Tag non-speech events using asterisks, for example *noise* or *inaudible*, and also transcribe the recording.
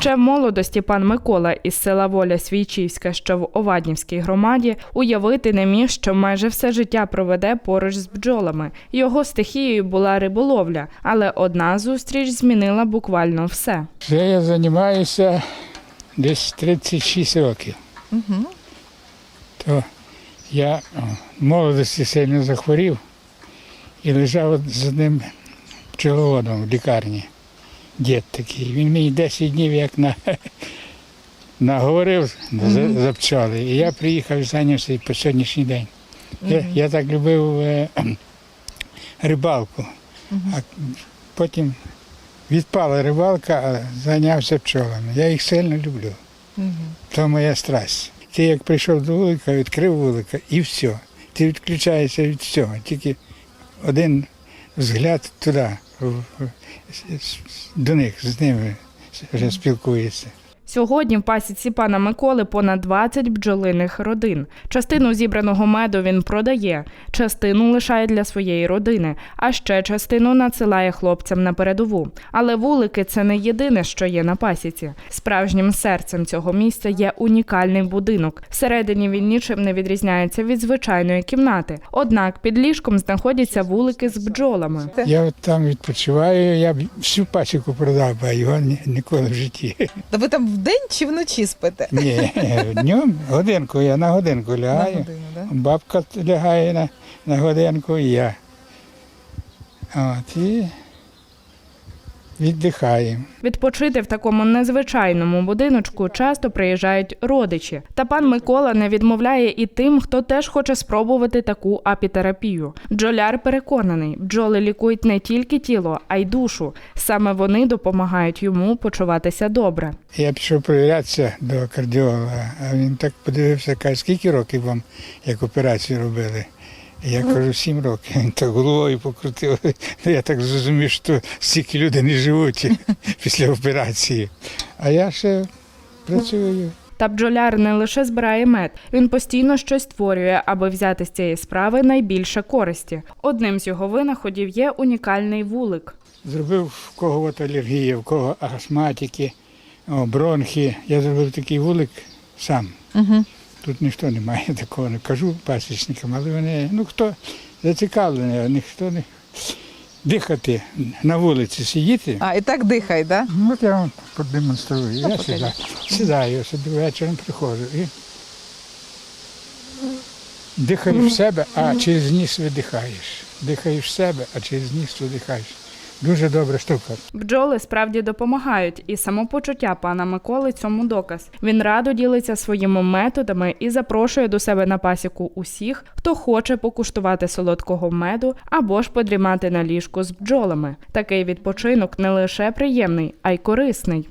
Ще в молодості пан Микола із села Воля Свійчівська, що в Оваднівській громаді, уявити не міг, що майже все життя проведе поруч з бджолами. Його стихією була риболовля, але одна зустріч змінила буквально все. Вже я займаюся десь 36 років. Угу. То я в молодості сильно захворів і лежав з одним пчеловодом в лікарні. Дід такий. Він мені 10 днів як на, *laughs* наговорив за, за. І я приїхав і зайнявся і по сьогоднішній день. Я, я так любив е, *clears throat* рибалку, а потім відпала рибалка, а зайнявся пчолами. Я їх сильно люблю. То моя страсть. Ти як прийшов до вулика, відкрив вулика і все. Ти відключаєшся від всього. Тільки один взгляд туди, до них, з ними вже спілкуєшся. Сьогодні в пасіці пана Миколи понад 20 бджолиних родин. Частину зібраного меду він продає, частину лишає для своєї родини, а ще частину надсилає хлопцям на передову. Але вулики це не єдине, що є на пасіці. Справжнім серцем цього місця є унікальний будинок. Всередині він нічим не відрізняється від звичайної кімнати. Однак під ліжком знаходяться вулики з бджолами. Я от там відпочиваю, я всю пасіку продав, а його ніколи в житті. Та ви там вдень чи вночі спите? Ні, днем годинку, я на годинку На лягаю. годину, да? Бабка лягає на, на годинку і я. От, і віддихаємо. Відпочити в такому незвичайному будиночку часто приїжджають родичі. Та пан Микола не відмовляє і тим, хто теж хоче спробувати таку апітерапію. Бджоляр переконаний, бджоли лікують не тільки тіло, а й душу. Саме вони допомагають йому почуватися добре. Я пішов перевірятися до кардіолога, а він так подивився, каже, скільки років вам як операцію робили? Я кажу, сім років. Він так головою покрутив. Ну, Я так зрозумів, що стільки люди не живуть *laughs* після операції. А я ще працюю. Та бджоляр не лише збирає мед, він постійно щось створює, аби взяти з цієї справи найбільше користі. Одним з його винаходів є унікальний вулик. Зробив в кого от алергія, в кого астматики, бронхи. Я зробив такий вулик сам. Угу. Тут ніхто не має *laughs* такого, не кажу пасічникам, але вони, ну хто зацікавлений, ніхто не дихати на вулиці сидіти. А, і так дихай, да? Ну, от я вам продемонструю. Я покажіть. сідаю, сідаю собі вечором приходжу і дихаю в себе, а через ніс видихаєш. Дихаєш в себе, а через ніс видихаєш. Дуже добра штука. Бджоли справді допомагають, і самопочуття пана Миколи цьому доказ. Він радо ділиться своїми методами і запрошує до себе на пасіку усіх, хто хоче покуштувати солодкого меду або ж подрімати на ліжку з бджолами. Такий відпочинок не лише приємний, а й корисний.